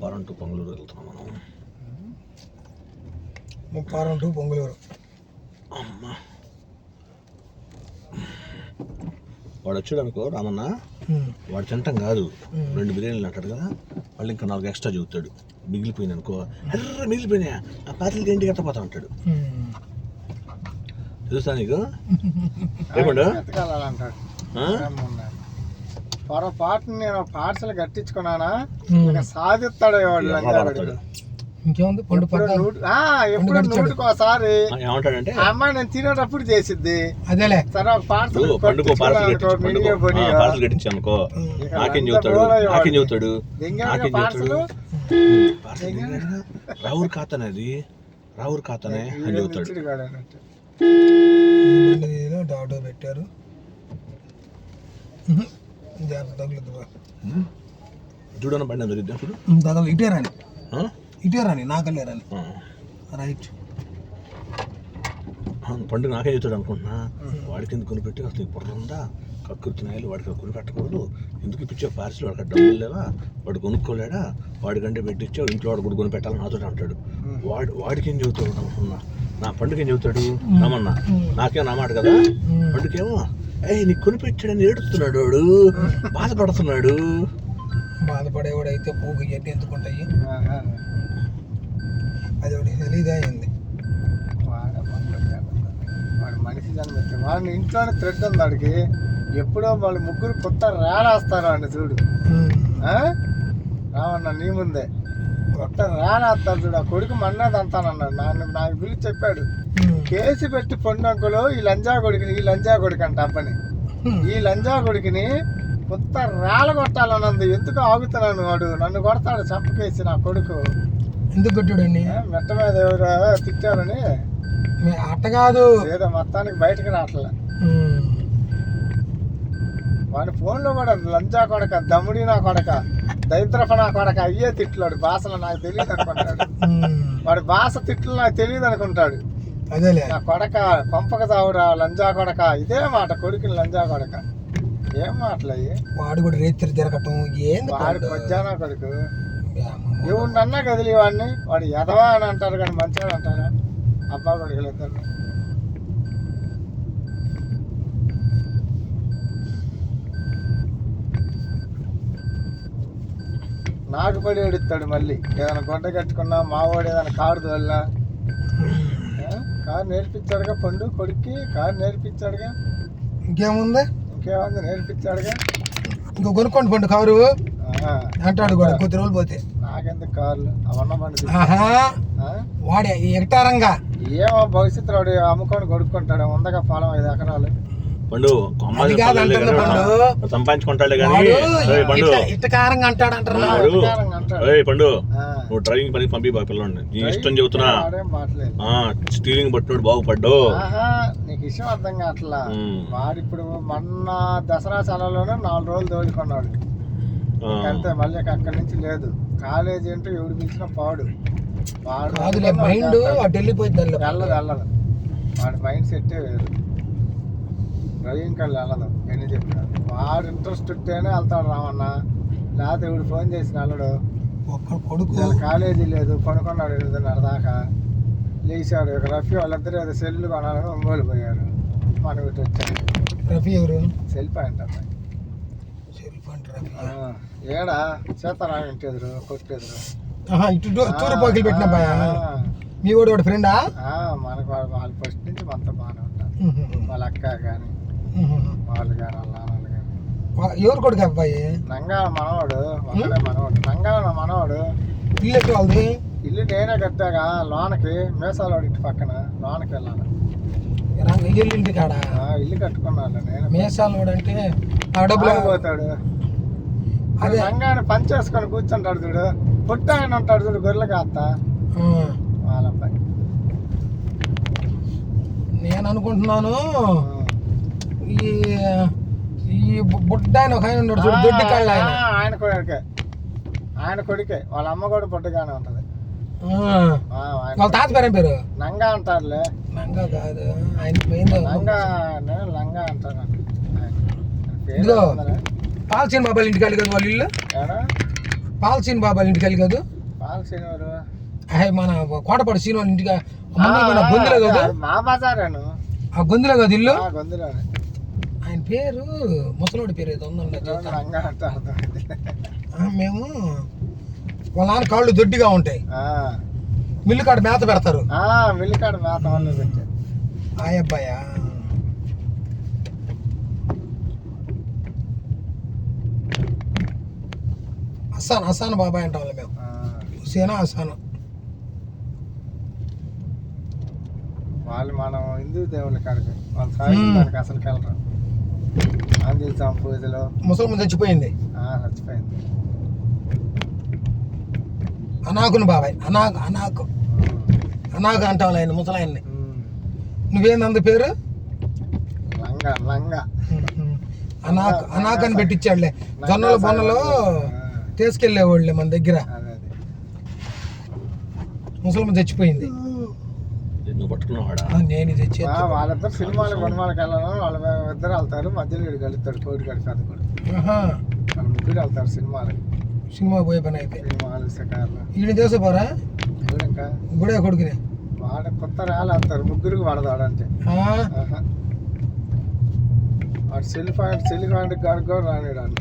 Mupparam to Pongaluru వెళ్తున్నాం మనం. Mupparam to Ponguluru అమ్మా. వాడు వచ్చాడు అనుకో రామన్న వాడు తింటాం కాదు. రెండు బిర్యానీలు అంటాడు కదా. మళ్ళీ ఇంకా నాలుగు ఎక్స్ట్రా చెబుతాడు. మిగిలిపోయింది అనుకో. ఎర్ర మిగిలిపోయినా ఆ పాత్రలకి ఏంటి కట్టపోతా ఉంటాడు. తెలుసా నీకు? ఏమండు? పొరపాటున నేను పార్సల్ కట్టించుకున్నానా. ఇక సాధిస్తాడు. పడతాడు. ఇంకేముంది? పండు ఎప్పుడు నూటికి ఒకసారి అమ్మాయి నేను తినేటప్పుడు చేసిద్ది. అదేలే. సరే పార్సల్ పండుగ పార్సల్ అనుకో నాకేం చెబుతాడు. నాకేం చెబుతాడు? నాకేం చెబుతాడు. రావురు ఖాతానే అది రావురు ఖాతానే అని చెబుతాడు. ఏదో డాటో పెట్టారు. చూడన్న బండి దొరికిద్దా చూడు. తగలు ఇటే రాని? ఇటే రాని నాకల్లే రాని. రైట్. పండుగ నాకే చెబుతాడు అనుకుంటున్నా. వాడికి ఎందుకు కొనిపెట్టి అసలు బుర్ర ఉందా? కక్కుర్తినాయలు వాడికి కొని పెట్టకూడదు. ఎందుకు ఇప్పించే? పార్సల్ వాడికి డబ్బులు లేవా? వాడు కొనుక్కోలేడా? వాడికంటే పెట్టించావు ఇంట్లో వాడు కూడా కొని పెట్టాలని నాతో అంటాడు. వాడు వాడికి ఏం చెబుతాడు అనుకున్నా నా పండుగ ఏం చెబుతాడు? రామన్నా నాకేం నా మాట కదా? పండుగేమో నీకు కొనిపెట్టాడని ఏడుస్తున్నాడు వాడు? బాధపడుతున్నాడు. బాధపడేవాడు అయితే పోగు ఎట్టి ఎందుకుంటాయి? ఆహా. అది ఒకటి తెలీదా అయింది. వాడే మనిషి జన్మెత్తి వాడిని ఇంట్లోనే థ్రెడ్ ఉంది వాడికి. ఎప్పుడో వాళ్ళు ముగ్గురు కొత్త రేళేస్తారు వాడిని చూడు. ఆ? రావన్న నీ ముందే. కొత్త రేళేస్తారు చూడు. ఆ కొడుకు మన్నది అంతానన్నాడు నన్ను నాకు పిలిచి చెప్పాడు. కేసు పెట్టి పొండంకులు ఈ లంజా కొడుకుని ఈ లంజా కొడుకు అంట అప్పని ఈ లంజా కొడుకుని కొత్త రాళ్ళ కొట్టాలన్నది ఎందుకు ఆగుతున్నాను వాడు? నన్ను కొడతాడు చంపకేసి నా కొడుకు. ఎందుకు కొట్టాడండి? మెట్ట మీద ఎవరో తిట్టారని. అట్ట కాదు. ఏదో మొత్తానికి బయటకు రావట్లే. వాడి ఫోన్లో కూడా లంజా కొడక దమ్ముడి నా కొడక దరిద్రప నా కొడక అయ్యే తిట్లాడు. భాషలు నాకు తెలియదు అనుకుంటాడు. వాడి భాష తిట్లు నాకు తెలియదు అనుకుంటాడు. అదేలే. నా కొడక పంపక తావురా లంజా కొడక ఇదే మాట కొడుకుని లంజా కొడక. ఏం మాటలు వాడు కూడా రేత్రి తిరగటం ఏంది వాడి? మధ్యాహ్న కొడుకు. ఎవడన్నా కదిలి వాడిని వాడు ఎదవా అని అంటారు కానీ మంచిగా అంటారా? అబ్బా కొడుకులు ఇద్దరు నాకు పడి ఏడుస్తాడు మళ్ళీ. ఏదైనా గొడ్డ కట్టుకున్నా మావాడు ఏదైనా కారు తోలినా. ఏ? కారు నేర్పించాడుగా పండు కొడుక్కి? కారు నేర్పించాడుగా? ఇంకేముంది? ఇంకేముంది? నేర్పించాడుగా? ఇంకో కొనుక్కోండి పండు కారు. అంటాడు కూడా కొద్ది రోజులు పోతే. నాకెందుకు కార్లు? అవన్న బండి ఆహా. ఆ? వాడే ఎగటారంగా ఏమో భవిష్యత్తులో వాడు అమ్ముకొని కొడుక్కుంటాడు ఉందగా పొలం ఐదు ఎకరాలు. పండు. సంపాదించుకుంటాడే కానీ. పండు. ఇట్టకారంగా అంటాడు అంటారు పండు. ఆ. నువ్వు డ్రైవింగ్ పని పంపి బా పిల్లండి నీ ఇష్టం చెబుతున్నా. స్టీరింగ్ పట్టినోడు బాగుపడ్డు ఆహా నీకు విషయం అర్థం కావట్లా. వాడు ఇప్పుడు మొన్న దసరా సెలవులోనే నాలుగు రోజులు తోలుకున్నాడు. అంతే మళ్ళీ అక్కడి నుంచి లేదు. కాలేజీ అంటే ఎవడు పిలిచిన పాడు. వాడు మైండ్. వెళ్ళదు వెళ్ళదు. వాడి మైండ్ సెట్టే వేరు. డ్రైవింగ్ కళ్ళు వెళ్ళదు ఎన్ని చెప్పినా. వాడు ఇంట్రెస్ట్ ఉంటేనే వెళ్తాడు రామన్న. లేకపోతే ఇప్పుడు ఫోన్ చేసిన వెళ్ళడు ఒక్క కొడుకు. కాలేజీ లేదు పడుకున్నాడు ఎనిమిదిన్నర దాకా. లేచాడు. ఇక రఫీ వాళ్ళిద్దరు ఏదో సెల్లు కొనాలని ఒంగోలు పోయారు. మనం ఇటు వచ్చాడు. రఫీ ఎవరు? సెల్ పాయింట్ అమ్మాయి. సెల్ రఫీ. ఆ, ఏడా? సీతారాం ఇంటి ఎదురు కొట్టెదురు ఇటు తూరు పోకిలు పెట్టిన మీ వాడు వాడు ఫ్రెండా మనకు వాళ్ళు ఫస్ట్ నుంచి మనతో బాగానే ఉంటారు. వాళ్ళ అక్క కానీ వాళ్ళు వాళ్ళ నాన్నలు కానీ ఎవరు కొడుకు అబ్బాయి? నంగాల మనవాడు మనవాడు. నంగాల మనవాడు. ఇల్లు ఎక్కడ వాళ్ళది? ఇల్లు నేనే కట్టాగా లోనకి మేసాలోడి ఇంటి పక్కన లోనకి వెళ్ళాను ఇల్లు ఇంటి కాడ? ఇల్లు కట్టుకున్నాను నేను. మేసాలు వాడు అంటే డబ్బులు పోతాడు. అదే. నంగాని పని చేసుకొని కూర్చుంటాడు చూడు. పుట్ట ఆయన ఉంటాడు చూడు గొర్రెలు కాస్త. వాళ్ళ అబ్బాయి. నేను అనుకుంటున్నాను ఈ ఈ బుడ్డ ఆయన ఒక ఆయన ఉన్నాడు చూడు దొడ్డి కళ్ళు ఆయన. ఆయన కొడుకే. ఆయన కొడుకే. వాళ్ళ అమ్మ కూడా పుట్టగానే ఉంటది. వాళ్ళ తాత పేరేం పేరు? నంగా అంటారులే. నంగా కాదు ఆయన లంగా లంగా పేరు ఇదిగో. ఉందరా? పాల్చిన బాబాయ్ ఇంటికి వెళ్ళి కదా వాళ్ళ ఇల్లు? ఏడా పాలసీని బాబాయ్ ఇంటికి వెళ్ళి కదా? పాలసీని అహే మన కోటపాడు సీను వాళ్ళ ఇంటికి మన గొంతులో కదా? మా బజారేను. ఆ గొంతులో కదా ఇల్లు? ఆయన పేరు ముసలోడి పేరు ఏదో ఉందండి మేము వాళ్ళ నాన్న కాళ్ళు దొడ్డిగా ఉంటాయి. ఆ, మిల్లు కాడ మేత పెడతారు. ఆ, మిల్లికాడ మేత వాళ్ళు పెట్టారు. బాబాయ్ అంటాం వాళ్ళ మేము. ఆ, హుసేనా అస్సాన్? వాళ్ళు మనం హిందూ దేవుళ్ళ కాడికి వాళ్ళు సాగించడానికి అసలు వెళ్ళరు. పూజలు. ముసలమ్మ చచ్చిపోయింది. చచ్చిపోయింది. అనాకును బాబాయ్ అనాకు. అనాకు అనాకు అంటాం ఆయన ముసలాయన్ని. ఉమ్. నువ్వేంది అంద పేరు? లంగా లంగా. అనాక్ అనాక్ అని పెట్టించాడులే జొన్నలు బొన్నలు తీసుకెళ్ళేవాళ్ళే మన దగ్గర. ముసలమ్మ చచ్చిపోయింది. పట్టుకున్నావాడా ఆ, నేను ఇది చేతి ఆ, వాళ్ళిద్దరు సినిమాలు కొనమాలకి వెళ్ళను వాళ్ళ ఇద్దరు వెళ్తారు మధ్యలో వీడు కలుస్తాడు కోడి కడి పెద్ద కొడు. ఆహా, వాళ్ళ ముగ్గురు వెళ్తారు సినిమాలకి సినిమా పోయే పని అయితే. సినిమాలు షికార్లు ఈయన చేసేపోరా ఎవరు ఇంకా గుడే కొడుకుని. వాడ కొత్త రాళ్ళు వెళ్తారు ముగ్గురికి పడదాడు అంటే. ఆ, ఆహా. వాడు సెల్ పాయింట్ సెల్ పాయింట్ గాడికి కూడా రానిడు అని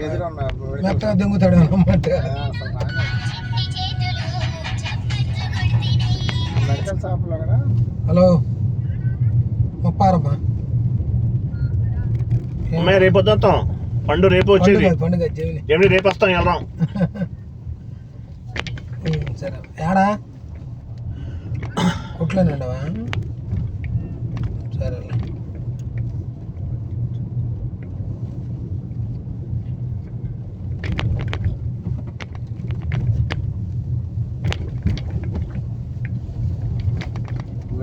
ఎదురున్నారు మెడికల్ మెత్తగా దెంగుతాడు అన్నమాట హలో. ముప్పారమ్మా. అమ్మాయి రేపు వద్దాం పండు రేపు వచ్చేది. పండుగ రేపు వస్తాం వెళ్దాం. సరే. ఏడా కొట్లోనే ఉండవా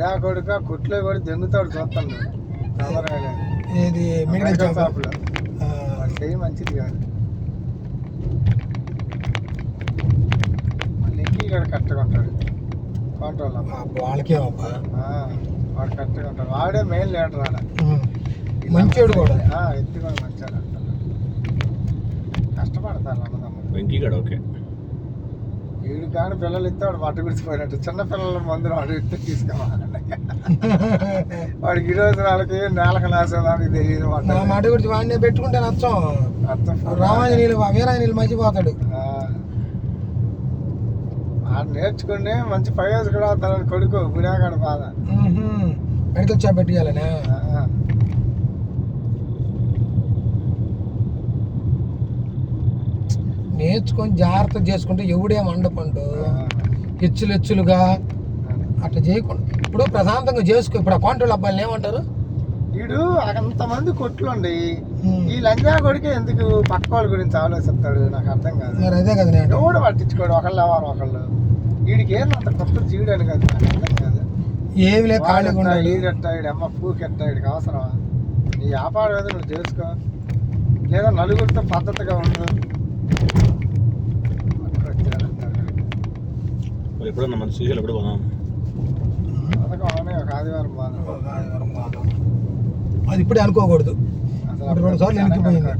గుడా కొడుక కుట్లో కూడా దెంగుతాడు చూస్తాను ఏది మెడికల్ మెడికల్ షాప్ షాప్లో. వాడు చేయి మంచిది కాదు. మళ్ళీ ఎక్కి ఇక్కడ కరెక్ట్గా ఉంటాడు. కంట్రోల్ వాళ్ళకేమబ్బా వాడు కరెక్ట్గా ఉంటాడు. వాడే మెయిన్ లీడర్ ఆడ. మంచోడు కూడా. ఆ, ఎత్తి కూడా మంచివాడు అంటారు కష్టపడతారు అన్నదమ్ముడు వెంకీగాడు ఓకే. వీడు కానీ పిల్లలు ఇస్తే వాడు మట్టు గుడిచిపోయినట్టు చిన్న పిల్లల మందులు వాడు ఇస్తే తీసుకోవాలి వాడికి ఈ రోజు వాళ్ళకి నేలకు నాసేదానికి తెలియదు వాడు. మాట గురించి వాడినే పెట్టుకుంటే నచ్చం. రామాంజనీయులు వీరాంజనీయులు మర్చిపోతాడు. ఆడు నేర్చుకుని మంచి ప్రయోజకుడు అవుతాడని కొడుకు గుడాగాడు బాధ. మెడికల్ షాప్ పెట్టియాలనే నేర్చుకొని జాగ్రత్త చేసుకుంటే ఎవడేం అండపండు హెచ్చులు హెచ్చులుగా అట్లా చేయకుండా. ఇప్పుడు ప్రశాంతంగా చేసుకో. ఇప్పుడు ఆ కాంట్రోల్ అబ్బాయిలు ఏమంటారు? వీడు అంతమంది కొట్లుండి. ఈ లంజా కొడుకే ఎందుకు పక్క వాళ్ళ గురించి ఆలోచిస్తాడు? నాకు అర్థం కాదు. మరి అదే కదా నేను. ఎవడు పట్టించుకోడు? ఒకళ్ళు ఎవరు ఒకళ్ళు? వీడికి ఏంది అంత కొత్త జీవుడు అని కాదు. నాకు అర్థం కాదు. ఏమి లే ఖాళీగా ఉండాలి ఈడెట్టా ఈడు అమ్మ పూకెట్టా? వీడికి అవసరమా? నీ వ్యాపారం ఏదో నువ్వు చేసుకో. లేదా నలుగురితో పద్ధతిగా ఉండు మరి ఎప్పుడన్నా మన శ్రీశైలం ఎప్పుడు పోదాం? అది ఇప్పుడే అనుకోకూడదు. రెండు సార్లు సడన్గా వెనక్కిపోయింది.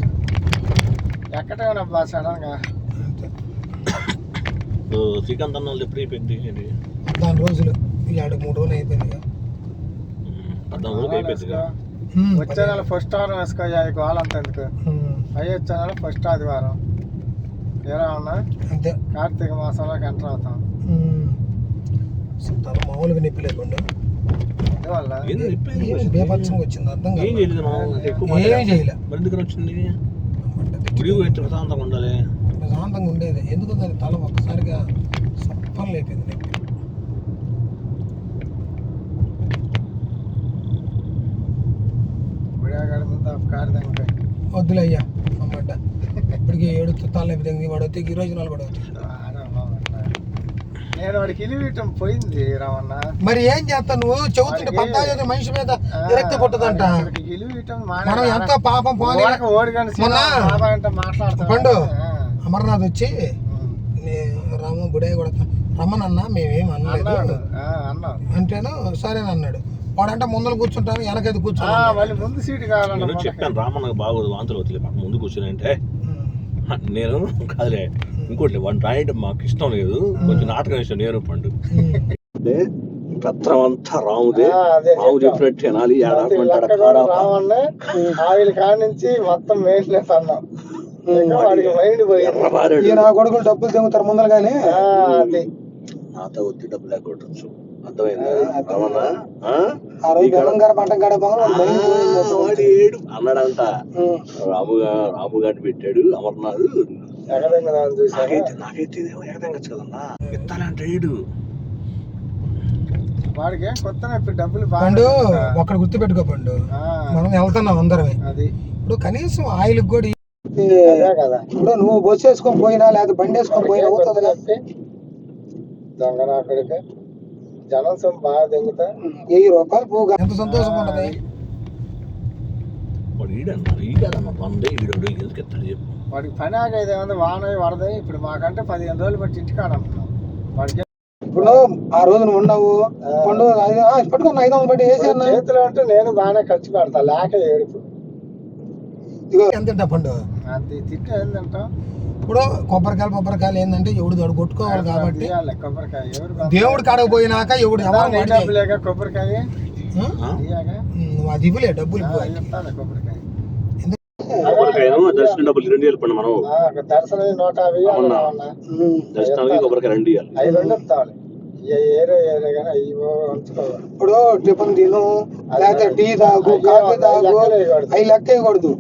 శ్రీకాంత్ అన్న వాళ్ళు ఎప్పుడు అయిపోయింది ఏంటి పద్నాలుగు రోజులు. ఇవాడు మూడు రోజులు అయిపోయింది పద్నాలుగు రోజులు అయిపోయిందిగా ఉమ్, వచ్చే నెల ఫస్ట్ వారం వేసుకో గోలంత ఎందుకు? అయ్యి వచ్చే నెల ఫస్ట్ ఆదివారం. ఏరా ఉన్నా అంతే కార్తీక మాసంలోకి ఎంటర్ అవుతాం ఉమ్. అసలు తల మామూలుగా నొప్పి లేకుండా అందువల్ల ఏంది అయిపోయింది ఏం బేపత్సంగా వచ్చింది అర్థం ఏం కాదు చేయలేదు మనం ఎక్కువ ఏం మాట్లాడాం. చేయలే మరి ఎందుకు వచ్చింది గుడి పోయి ప్రశాంతంగా ఉండాలి ప్రశాంతంగా ఉండేది ఎందుకు దాని తల ఒక్కసారిగా సప్పం లేపింది నొప్పి గుడియాగాడి ముందు కారు తగ్గిపోయి వద్దులే అయ్యా అమ్మట ఇప్పటికి ఏడు నొప్పి తగ్గింది వాడు వచ్చి ఈ రోజు నాలుగు వాడు వచ్చి నేను వాడికి ఇలివిటం పోయింది రావన్న మరి ఏం చేస్తా నువ్వు? చెబుతుంటే పద్దాజీ మనిషి మీద విరక్తి పుట్టదంట మనం ఎంతో పాపం పోనీ. పండు అమర్నాథ్ వచ్చి నే రాము బుడే కూడా రమ్మనన్నా మేమేం అనలేదు. అన్నాడు. అంటేను సరే అన్నాడు. వాడంటే ముందర కూర్చుంటాను వెనకైతే ఆ, కూర్చుంటాను ముందు సీటు కావాలన్న నేను చెప్పాను రామన్నకు బాగోదు వాంతులు వదిలే ముందు కూర్చుని అంటే. నేను కాదులే ఇంకోటి వాడిని రాయడం మాకు ఇష్టం లేదు. కొంచెం నాటకం ఇష్టం నేను పండు. అంటే పత్రం అంతా రాముదే రాము చెప్పాం. చెప్పినట్టు రావన్న ఆవిడ కానించి మొత్తం మెయింటెనెన్స్ అన్నాం నా కొడుకులు డబ్బులు తెంగుతారు ముందర కానీ ఆ, అది. నాతో వచ్చి డబ్బులు లేకొట్టచ్చు వాడు ఏడు అన్నాడంట. రాము గా- రాము గారిని పెట్టాడు అమర్నాథ్. నాకైతే నాకైతే ఎగదంగచ్చు కదన్నా. ఎత్తాలంటే ఏడు. వాడికి కొత్త డబ్బులు పండు ఒక్కడ గుర్తు పెట్టుకో పండు మనం వెళ్తున్నాం అందరమే. అది. ఇప్పుడు కనీసం ఆయిల్ కూడా ఇప్పుడు నువ్వు బస్సు వేసుకొని పోయినా లేదా బండి వేసుకొని పోయినా అవుతుంది కదా. దొంగ నాకుడికి జనం సొమ్ము బాగా దెంగుతా. వెయ్యి రూపాయలు పోగా ఎంత సంతోషంగా ఉంటది వాడికి పని ఆగేది ఏముంది వాన వరద ఇప్పుడు మాకంటే పదిహేను రోజులు బట్టి ఇంటికాడ ఉంటున్నాం వాడికి ఇప్పుడు ఆ రోజు నువ్వు ఉన్నావు పండు ఐదు- ఆ, పట్టుకున్న ఐదు వందలు బట్టి వేసి అన్న. చేతిలో ఉంటే నేను బాగానే ఖర్చు పెడతా లేక ఏడుపు. ఇదిగో ఎంత తింటా పండు? అంత తిట్టి ఏంటంటాం ఇప్పుడు కొబ్బరికాయలు కొబ్బరికాయలు ఏంటంటే ఎవడు దొడు కొట్టుకోవాలి కాబట్టి దేవుడి కాడకు పోయినాక ఎవడు కొబ్బరికాయ? నువ్వు అది ఇవ్వలే డబ్బులు కొబ్బరికాయ. కొబ్బరికాయను దర్శనం డబ్బులు రెండు ఇవ్వాలి మనం. దర్శనం. దర్శనానికి కొబ్బరికాయ రెండు ఇవ్వాలి కానీ ఇప్పుడు టిఫిన్ తిను లేకపోతే టీ తాగు కాఫీ తాగు అవి లెక్క వేయకూడదు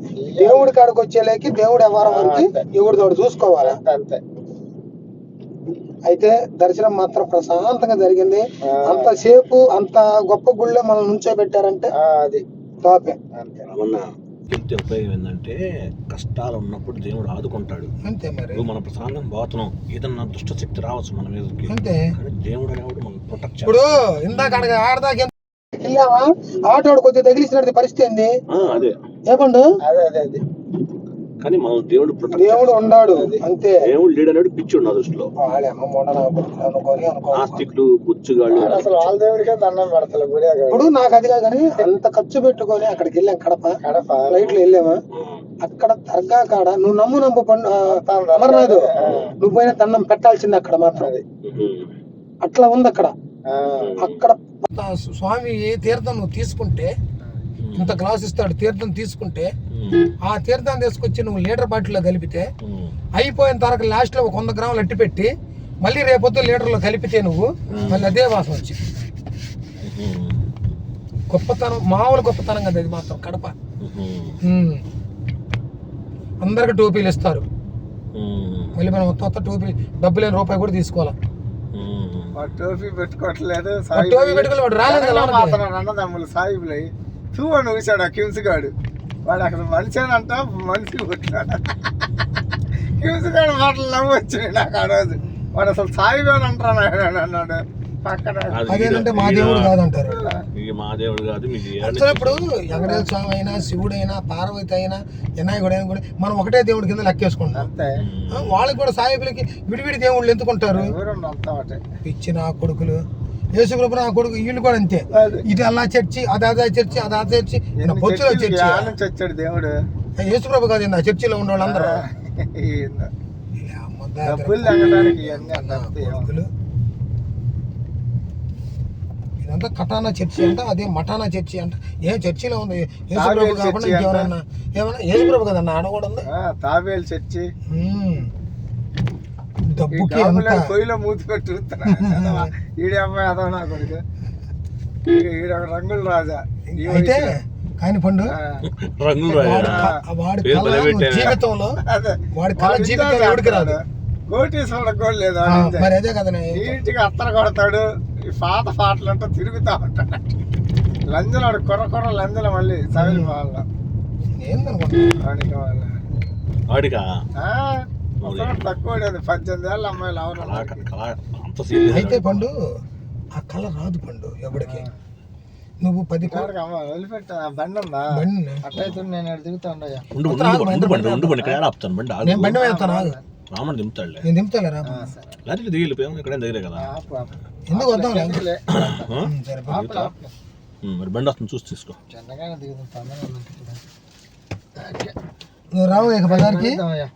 దేవుడి కాడకు వచ్చేలేకి దేవుడు ఎవరం వరకు ఎవడు తోడు చూసుకోవాలి? అంతే అయితే దర్శనం మాత్రం ప్రశాంతంగా జరిగింది. అంతసేపు అంత గొప్ప గుళ్ళో మనం నుంచో పెట్టారంటే అది. టాపే. అంతే. వెళ్తే ఉపయోగం ఏంటంటే కష్టాలు ఉన్నప్పుడు దేవుడు ఆదుకుంటాడు. అంతే మరి. మన ప్రశాంతం పోతున్నాం ఏదన్నా దుష్ట శక్తి రావచ్చు మన మీదకి. అంతే. దేవుడు అనేవాడు మనం ప్రొటెక్ట్ ఇప్పుడు ఇందాక ఆడదాకా వెళ్ళావా? ఆటోడు కొద్దిగా తగిలిసినట్టు పరిస్థితి ఏంది? అదే. ఏపండు అదే అదే అది. కానీ మనం దేవుడు దేవుడు ఉన్నాడు అంతే. దేవుడు లేడు అనేవాడు పిచ్చుడు నా దృష్టిలో. ఆస్తికులు బుచ్చుగాళ్ళు. అసలు వాళ్ళ దేవుడికే దండం పెడతలే గుడి ఇప్పుడు నాకు అది కాదు కానీ అంత ఖర్చు పెట్టుకొని అక్కడికి వెళ్ళాం కడప. కడప. ఫ్లైట్లో వెళ్ళామా అక్కడ దర్గా కాడ నువ్వు నమ్ము నమ్ము పండు అమర్నాథ్ నువ్వు పోయిన దండం పెట్టాల్సింది అక్కడ మాత్రం. అట్లా ఉంది అక్కడ. ఆ, అక్కడ స్వామి తీర్థం నువ్వు తీసుకుంటే ఇంత గ్లాస్ ఇస్తాడు తీర్థం తీసుకుంటే ఆ తీర్థం తీసుకొచ్చి నువ్వు లీటర్ బాటిల్లో కలిపితే అయిపోయిన తర్వాత లాస్ట్లో ఒక వంద గ్రాములు అట్టి పెట్టి మళ్ళీ రేపొద్దు లీటర్లో కలిపితే నువ్వు మళ్ళీ అదే వాసన వచ్చి గొప్పతనం మామూలు గొప్పతనం కదా ఇది మాత్రం కడప. అందరికి టోపీలు ఇస్తారు. మళ్ళీ మనం మొత్తం మొత్తం టోపీ డబ్బు లేని రూపాయి కూడా తీసుకోవాలి? టోపీ పెట్టుకోవట్లేదు టోపీ పెట్టుకోలే, వాడు రాలేదు సాయిబులు. తూ అని చూశాడు ఆ కిమ్స్ గాడు వాడు అక్కడ మనిషి అంట మనిషి కొట్టాడు కిమ్స్ గాడు మాటలు నవ్వు వచ్చినాయి నాకు ఆ రోజు. వాడు అసలు సాయిబు అంటాను అన్నాడు పక్కన అదేంటంటే మా దేవుడు కాదంటారు. ఇది మా దేవుడు కాదు మీకు ఏ అసలు ఇప్పుడు వెంకటేశ్వర స్వామి అయినా శివుడైనా పార్వతి అయినా వినాయకుడు అయినా కూడా మనం ఒకటే దేవుడి కింద లెక్కేసుకుంటాం. వాళ్ళకి కూడా సాయిబులకి విడివిడి దేవుళ్ళు ఎందుకుంటారు? పిచ్చి నా కొడుకులు యేసుప్రభు నా కొడుకు వీళ్ళు కూడా అంతే. ఇది అలా చర్చి అది అదా చర్చి అది అదా చర్చి చర్చిలు, చర్చి వచ్చాడు దేవుడు యేసుప్రభు కాదు ఆ చర్చిలో ఉన్న వాళ్ళందరూ. ఇదంతా కటానా చర్చి అంట అదే మటానా చర్చి అంట ఏ చర్చిలో ఉంది యేసుప్రభు కాకుండా ఏమన్నా యేసుప్రభు కదన్నా ఆడ కూడా ఉంది ఆ, తాబేలు చర్చి డబ్బుకి ఎంత? పొయ్యిలో మూతి పెట్టి ఈడి అమ్మాయి అదో నా కొడుకు. ఈడ ఒక రంగుల రాజా. అయితే వయసులో. కాని పండు ఆ, రంగులు క- వాడి. జీవితంలో అదే. వాడి కళ వాడు జీవితంలో ఎవడికి రాదు. కోటీశ్వరుడు కూడా లేదు. మరి అదే కదా నీటిగా అత్తర కొడతాడు. ఈ పాత పాటలు అంటూ తిరుగుతా ఉంటాడు. లంజలు కొర్ర కొర్ర లంజలు మళ్ళీ సవిలి వాళ్ళ ఏందనుకుంటా వాడికి వాళ్ళ వాడికా? ఆ, అసలు తక్కువ పద్దెనిమిది ఏళ్ళ అమ్మాయిలు అయితే పండు ఆ కళ రాదు పండు ఎవడికి. నువ్వు పది. రామని దింపుతాడులే. నేను దింపుతాలేరా సరే. లేకపోతే దిగిలిపోయాం ఇక్కడే దగ్గరే కదా. ఎందుకు వద్దాం మరి బండి వస్తుంది చూసి తీసుకో. నువ్వు రావు ఇక బజార్కి.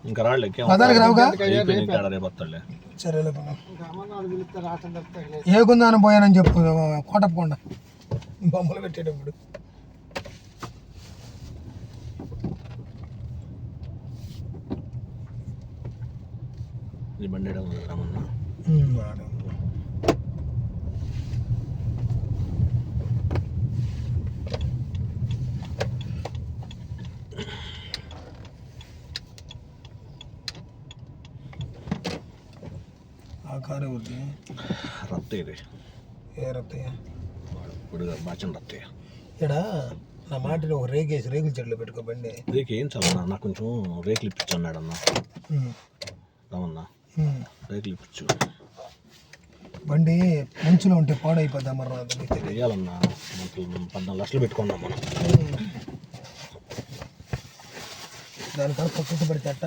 ఇంకా ఎక్కే బజార్కి రావుగా? సరేలే. ఏ గుందానం పోయానని చెప్పు కోటప్పకుండా. బొమ్మలు పెట్టేటప్పుడు. బండి రామన్న ఆ కారు ఉంది రత్త ఇది ఏ రత్తయ్య ఇప్పుడు బాచం రత్తయ్య ఇక్కడ నా మాటని ఒక రేగేసి రేగుల చెట్లు పెట్టుకోబండి రేకు ఏం చల్లన్నా నాకు కొంచెం రేకులు ఇప్పించు అన్నాడు అన్న రామన్న రేకులు ఇప్పించు బండి మంచులో ఉంటే పాడైపోద్ది అమర్రా అందుకే వేయాలన్నా మనకి పద్నాలుగు లక్షలు పెట్టుకున్నాం మనం దానికన్నా పక్కకు పెడితే అట్ట